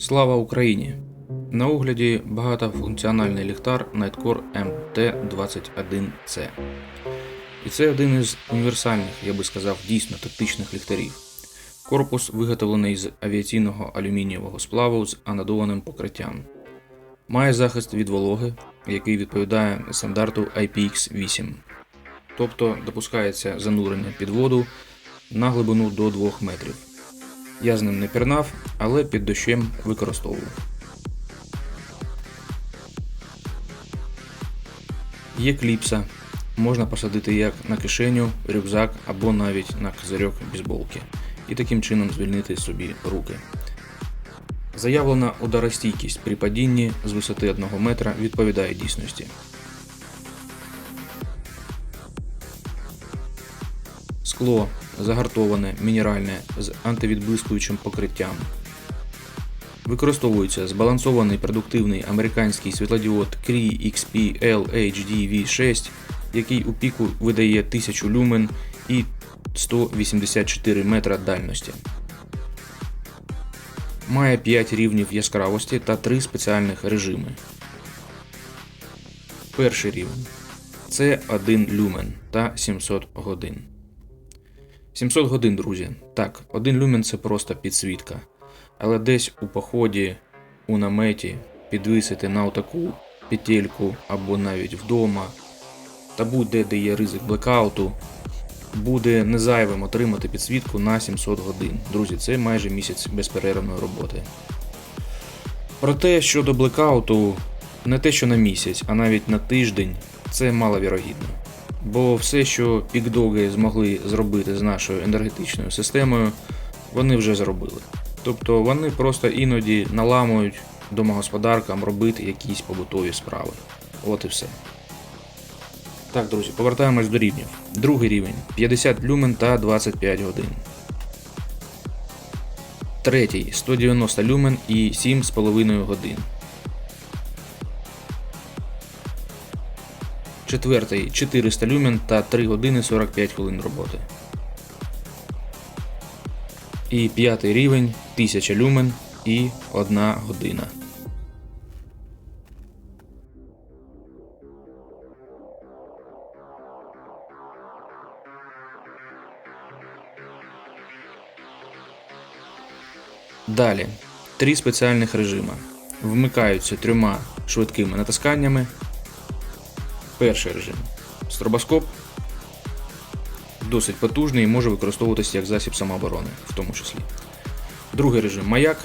Слава Україні! На огляді багатофункціональний ліхтар Nightcore MT21C. І це один із універсальних, я би сказав, дійсно тактичних ліхтарів. Корпус виготовлений з авіаційного алюмінієвого сплаву з анодованим покриттям. Має захист від вологи, який відповідає стандарту IPX8. Тобто допускається занурення під воду на глибину до 2 метрів. Я з ним не пірнав, але під дощем використовував. Є кліпса. Можна посадити як на кишеню, рюкзак або навіть на козирьок бейсболки і таким чином звільнити собі руки. Заявлена ударостійкість при падінні з висоти 1 метра відповідає дійсності. Скло загартоване, мінеральне з антивідблискуючим покриттям. Використовується збалансований продуктивний американський світлодіод Cree XP LHD V6, який у піку видає 1000 люмен і 184 метра дальності. Має 5 рівнів яскравості та 3 спеціальних режими. Перший рівень це 1 люмен та 700 годин. 700 годин, друзі. Так, один люмен це просто підсвітка. Але десь у поході, у наметі, підвисити на отаку петельку або навіть вдома, та будь-де, де є ризик блекауту, буде незайвим отримати підсвітку на 700 годин. Друзі, це майже місяць безперервної роботи. Проте щодо блекауту, не те, що на місяць, а навіть на тиждень, це маловірогідно. Бо все, що пікдоги змогли зробити з нашою енергетичною системою, вони вже зробили. Тобто вони просто іноді наламують домогосподаркам робити якісь побутові справи. От і все. Так, друзі, повертаємось до рівнів. Другий рівень 50 люмен та 25 годин. Третій 190 люмен і 7,5 годин. Четвертий 400 люмен та 3 години 45 хвилин роботи. І п'ятий рівень 1000 люмен і 1 година. Далі три спеціальних режима. Вмикаються трьома швидкими натисканнями. Перший режим стробоскоп. Досить потужний і може використовуватися як засіб самооборони, в тому числі. Другий режим маяк.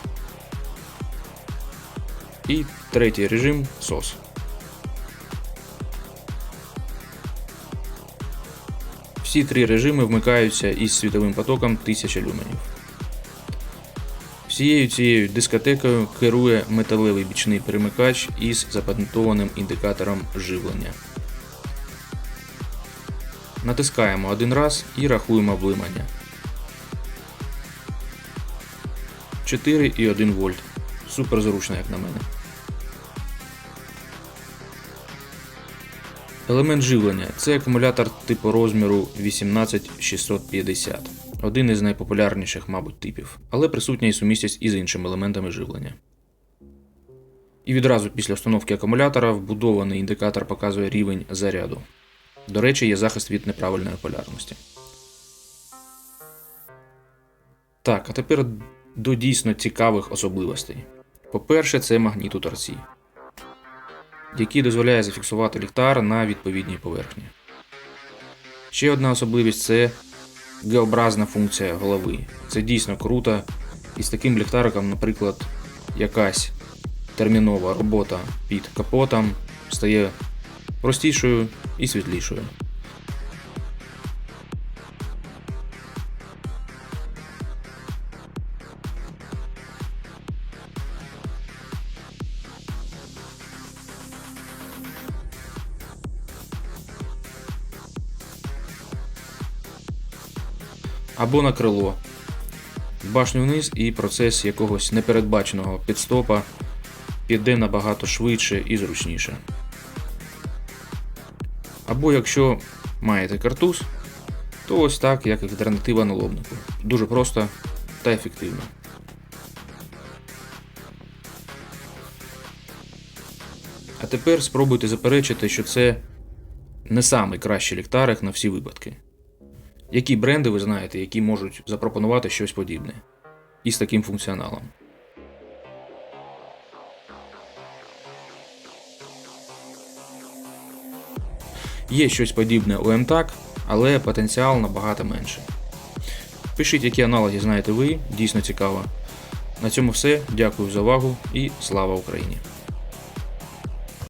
І третій режим SOS. Всі три режими вмикаються із світовим потоком 1000 люменів. Всією цією дискотекою керує металевий бічний перемикач із запатентованим індикатором живлення. Натискаємо один раз і рахуємо влимання. 4,1 вольт. Супер зручно, як на мене. Елемент живлення це акумулятор типу розміру 18650. Один із найпопулярніших, мабуть, типів, але присутня і сумісність із іншими елементами живлення. І відразу після встановки акумулятора вбудований індикатор показує рівень заряду. До речі, є захист від неправильної полярності. Так, а тепер до дійсно цікавих особливостей. По-перше, це магніт торці, який дозволяє зафіксувати ліхтар на відповідній поверхні. Ще одна особливість це Г-образна функція голови. Це дійсно круто. І з таким ліхтариком, наприклад, якась термінова робота під капотом стає простішою і світлішою. Або на крило. Башню вниз і процес якогось непередбаченого підстопа піде набагато швидше і зручніше. Або якщо маєте картуз, то ось так, як альтернатива налобнику. Дуже просто та ефективно. А тепер спробуйте заперечити, що це не самий кращий ліхтарик на всі випадки. Які бренди ви знаєте, які можуть запропонувати щось подібне із таким функціоналом? Є щось подібне у МТАК, але потенціал набагато менший. Пишіть, які аналоги знаєте ви, дійсно цікаво. На цьому все. Дякую за увагу і слава Україні!